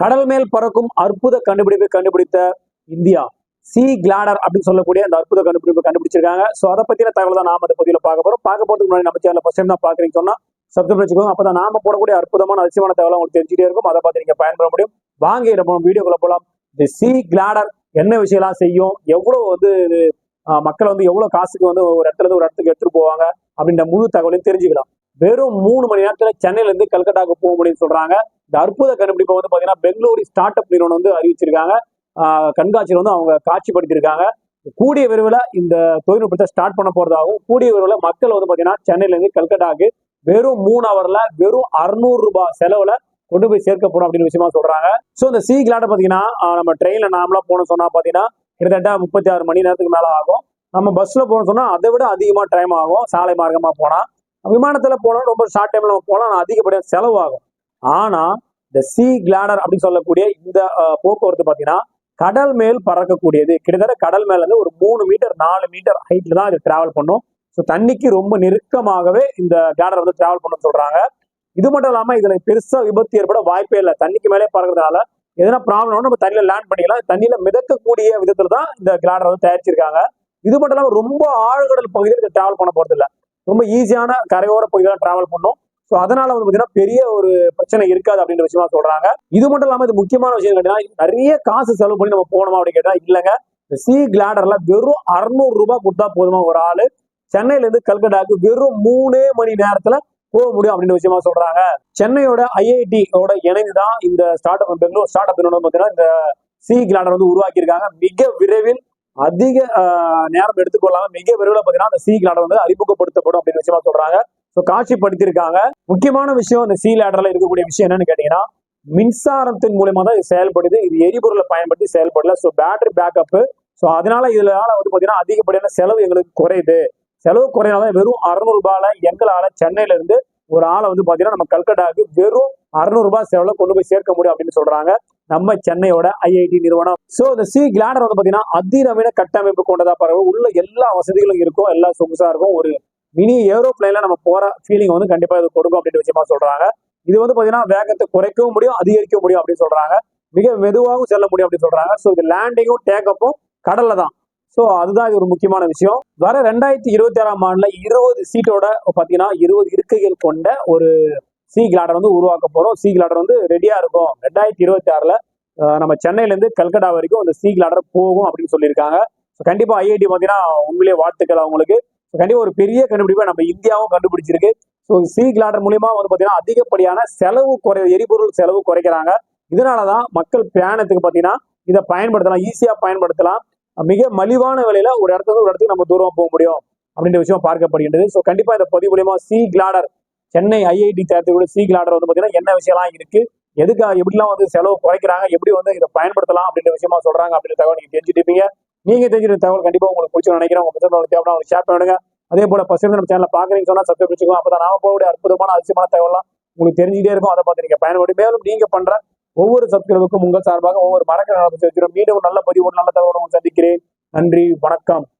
கடல் மேல் பறக்கும் அற்புத கண்டுபிடிப்பை கண்டுபிடித்த இந்தியா சி கிளாடர் அப்படின்னு சொல்லக்கூடிய அந்த அற்புத கண்டுபிடிப்பை கண்டுபிடிச்சிருக்காங்க. ஸோ அதை பத்தின தகவல் தான் நாம அந்த பதிவில் பார்க்க போறோம். பார்க்க போறதுக்கு முன்னாடி நம்ம சேனல் ஃபர்ஸ்ட் டைம் தான் பாக்குறீங்க சொன்னா சப்ஸ்கிரைப் வச்சுக்கோங்க. அப்பதான் நாம போடக்கூடிய அற்புதமான அதிசயமான தகவல் உங்களுக்கு தெரிஞ்சுட்டே இருக்கும். அதை பார்த்து நீங்க பயன்பெற முடியும். வாங்க நம்ம வீடியோக்குள்ள போலாம். இந்த சி கிளாடர் என்ன விஷயம்லாம் செய்யும்? எவ்வளவு வந்து ஆஹ், மக்கள் வந்து எவ்வளவு காசுக்கு வந்து ஒரு இடத்துல இருந்து ஒரு இடத்துக்கு எடுத்துட்டு போவாங்க? அப்படின்ற முழு தகவலையும் தெரிஞ்சுக்கலாம். வெறும் மூணு மணி நேரத்துல சென்னையில இருந்து கல்கட்டாக்கு போக முடியும்னு சொல்றாங்க. இந்த அற்புத கண்டுபிடிப்பை வந்து பாத்தீங்கன்னா பெங்களூரு ஸ்டார்ட் அப் நிறுவனம் வந்து அறிவிச்சிருக்காங்க. கண்காட்சியில் வந்து அவங்க காட்சிப்படுத்தியிருக்காங்க. கூடிய விரைவில் இந்த தொழில்நுட்பத்தை ஸ்டார்ட் பண்ண போறதாகவும் கூடிய விரைவில் மக்கள் வந்து பாத்தீங்கன்னா சென்னையில இருந்து கல்கட்டாக்கு வெறும் மூணு ஹவர்ல வெறும் அறுநூறு ரூபாய் செலவுல கொண்டு போய் சேர்க்கப்படும் அப்படின்னு விஷயமா சொல்றாங்க. ஸோ இந்த சி கிளாட பாத்தீங்கன்னா நம்ம ட்ரெயின்ல நாமளா போனோம் சொன்னா பாத்தீங்கன்னா கிட்டத்தட்ட முப்பத்தி ஆறு மணி நேரத்துக்கு மேல ஆகும். நம்ம பஸ்ல போகணும்னு சொன்னா அதை விட அதிகமா டைம் ஆகும். சாலை மார்க்கமா போனா. விமானத்தில் போனால் ரொம்ப ஷார்ட் டைமில் நம்ம போனால் அதிகப்படியாக செலவாகும். ஆனால் இந்த சி கிளாடர் அப்படின்னு சொல்லக்கூடிய இந்த போக்குவரத்து பார்த்தீங்கன்னா கடல் மேல் பறக்கக்கூடியது. கிட்டத்தட்ட கடல் மேல இருந்து ஒரு மூணு மீட்டர் நாலு மீட்டர் ஹைட்ல தான் இது டிராவல் பண்ணும். ஸோ தண்ணிக்கு ரொம்ப நெருக்கமாகவே இந்த கிளாடர் வந்து டிராவல் பண்ண சொல்றாங்க. இது மட்டும் இல்லாமல் இதுல பெருசா விபத்து ஏற்பட வாய்ப்பே இல்லை. தண்ணிக்கு மேலே பறக்கிறதுனால எதனா ப்ராப்ளம் நம்ம தண்ணியில லேண்ட் பண்ணிக்கலாம். தண்ணியில மிதக்கக்கூடிய விதத்துல தான் இந்த கிளாடர் வந்து தயாரிச்சிருக்காங்க. இது மட்டும் இல்லாமல் ரொம்ப ஆழ்கடல் பகுதியில் இது டிராவல் பண்ண போறது இல்லை ரொம்ப ஈஸியான கரையோர பகுதியில் டிராவல் பண்ணும். ஸோ அதனால வந்து பார்த்தீங்கன்னா பெரிய ஒரு பிரச்சனை இருக்காது அப்படின்ற விஷயமா சொல்றாங்க. இது மட்டும் இல்லாமல் இது முக்கியமான விஷயம் கேட்டீங்கன்னா நிறைய காசு செலவு பண்ணி நம்ம போனோமா அப்படின்னு கேட்டா இல்லைங்க. இந்த சி கிளாடர்ல வெறும் அறுநூறு ரூபாய் கொடுத்தா போதுமா ஒரு ஆளு? சென்னையில இருந்து கல்கட்டாக்கு வெறும் மூணே மணி நேரத்துல போக முடியும் அப்படின்ற விஷயமா சொல்றாங்க. சென்னையோட ஐஐடி ஓட இணைந்து தான் இந்த start up Bangalore start up பார்த்தீங்கன்னா இந்த சி கிளாடர் வந்து உருவாக்கியிருக்காங்க. மிக விரைவில் அதிக நேரம் எடுத்துக்கொள்ளாம மிக விரைவில் பார்த்தீங்கன்னா அந்த சி லேடர் வந்து அறிமுகப்படுத்தப்படும் அப்படின்னு விஷயமா சொல்றாங்க. ஸோ காட்சிப்படுத்தியிருக்காங்க. முக்கியமான விஷயம் இந்த சி லேடர்ல இருக்கக்கூடிய விஷயம் என்னன்னு கேட்டீங்கன்னா மின்சாரத்தின் மூலயமா தான் இது செயல்படுது. இது எரிபொருளை பயன்படுத்தி செயல்படல. ஸோ பேட்டரி பேக்கப் ஸோ அதனால இதனால வந்து பாத்தீங்கன்னா அதிகப்படியான செலவு எங்களுக்கு குறையுது. செலவு குறையினால வெறும் அறுநூறு ரூபாயில எங்களால சென்னையில இருந்து ஒரு ஆளை வந்து பாத்தீங்கன்னா நம்ம கல்கட்டாவுக்கு வெறும் அறுநூறு ரூபாய் செலவுல கொண்டு போய் சேர்க்க முடியும் அப்படின்னு சொல்றாங்க. நம்ம சென்னையோட ஐஐடி நிறுவனம். சோ இந்த சி கிளாடர் வந்து பாத்தீங்கன்னா அதிநவீன கட்டமைப்பு கொண்டதா பாருங்க உள்ள எல்லா வசதிகளும் இருக்கும். எல்லா சொகுசா இருக்கும். ஒரு மினி ஏரோப்ளைன்ல நம்ம போற ஃபீலிங் வந்து கண்டிப்பா இது கொடுக்கும் அப்படின்ற விஷயமா சொல்றாங்க. இது வந்து பாத்தீங்கன்னா வேகத்தை குறைக்கவும் முடியும் அதிகரிக்க முடியும் அப்படின்னு சொல்றாங்க. மிக மெதுவாகவும் செல்ல முடியும் அப்படின்னு சொல்றாங்க. ஸோ இது லேண்டிங்கும் டேக்கப்பும் கடல்ல தான். ஸோ அதுதான் இது ஒரு முக்கியமான விஷயம். வர ரெண்டாயிரத்தி இருபத்தி ஆறாம் ஆண்டுல இருபது சீட்டோட பாத்தீங்கன்னா இருபது இருக்கைகள் கொண்ட ஒரு சி கிளாடர் வந்து உருவாக்க போறோம். சி கிளாடர் வந்து ரெடியா இருக்கும். ரெண்டாயிரத்தி இருபத்தி ஆறுல நம்ம சென்னையில இருந்து கல்கட்டா வரைக்கும் அந்த சி கிளாடர் போகும் அப்படின்னு சொல்லியிருக்காங்க. ஸோ கண்டிப்பா ஐஐடி பாத்தீங்கன்னா உங்களே வாழ்த்துக்கள் அவங்களுக்கு. So, கண்டிப்பா ஒரு பெரிய கண்டுபிடிப்பை நம்ம இந்தியாவும் கண்டுபிடிச்சிருக்கு. ஸோ சி கிளாடர் மூலியமா வந்து பாத்தீங்கன்னா அதிகப்படியான செலவு குறை எரிபொருள் செலவு குறைக்கிறாங்க. இதனாலதான் மக்கள் பிரயாணத்துக்கு பாத்தீங்கன்னா இதை பயன்படுத்தலாம் ஈஸியா பயன்படுத்தலாம். மிக மலிவான விலையில ஒரு இடத்துல ஒரு இடத்துக்கு நம்ம தூரம் போக முடியும் அப்படின்ற விஷயம் பார்க்கப்படுகின்றது. ஸோ கண்டிப்பா இந்த பதிவு மூலியமா சி கிளாடர் சென்னை ஐஐடி தயாரித்துக்கூடிய சீக்கிள் ஆர்டர் வந்து பார்த்தீங்கன்னா என்ன விஷயம்லாம் இருக்கு? எதுக்கு எப்படிலாம் வந்து செலவு குறைக்கிறாங்க? எப்படி வந்து இதை பயன்படுத்தலாம்? அப்படின்ற விஷயமா சொல்றாங்க. அப்படின்ற தகவல் நீங்க தெரிஞ்சுட்டு இருப்பீங்க நீங்க தெரிஞ்சிருக்க தகவல் கண்டிப்பா உங்களுக்கு பிடிச்சி நினைக்கிறேன். உங்க தேவை உங்களுக்கு ஷேர் பண்ணுங்க அதே போல பசங்க நம்ம சேனல் பாக்குறீங்க சொன்னா சப்ஸ்கிரைப் வச்சுக்கோங்க அப்பதான் நாம போகக்கூடிய அற்புதமான அதிசயமான தகவலாம் உங்களுக்கு தெரிஞ்சுட்டே இருக்கும். அதை பார்த்து நீங்க பயன்படும் மேலும் நீங்க பண்ற ஒவ்வொரு சப்ஸ்கிரைபுக்கும் உங்கள் சார்பாக ஒவ்வொரு மறக்க நடப்பு மீண்டும் நல்ல பதிவு ஒரு நல்ல தகவல் சந்திக்கிறேன். நன்றி வணக்கம்.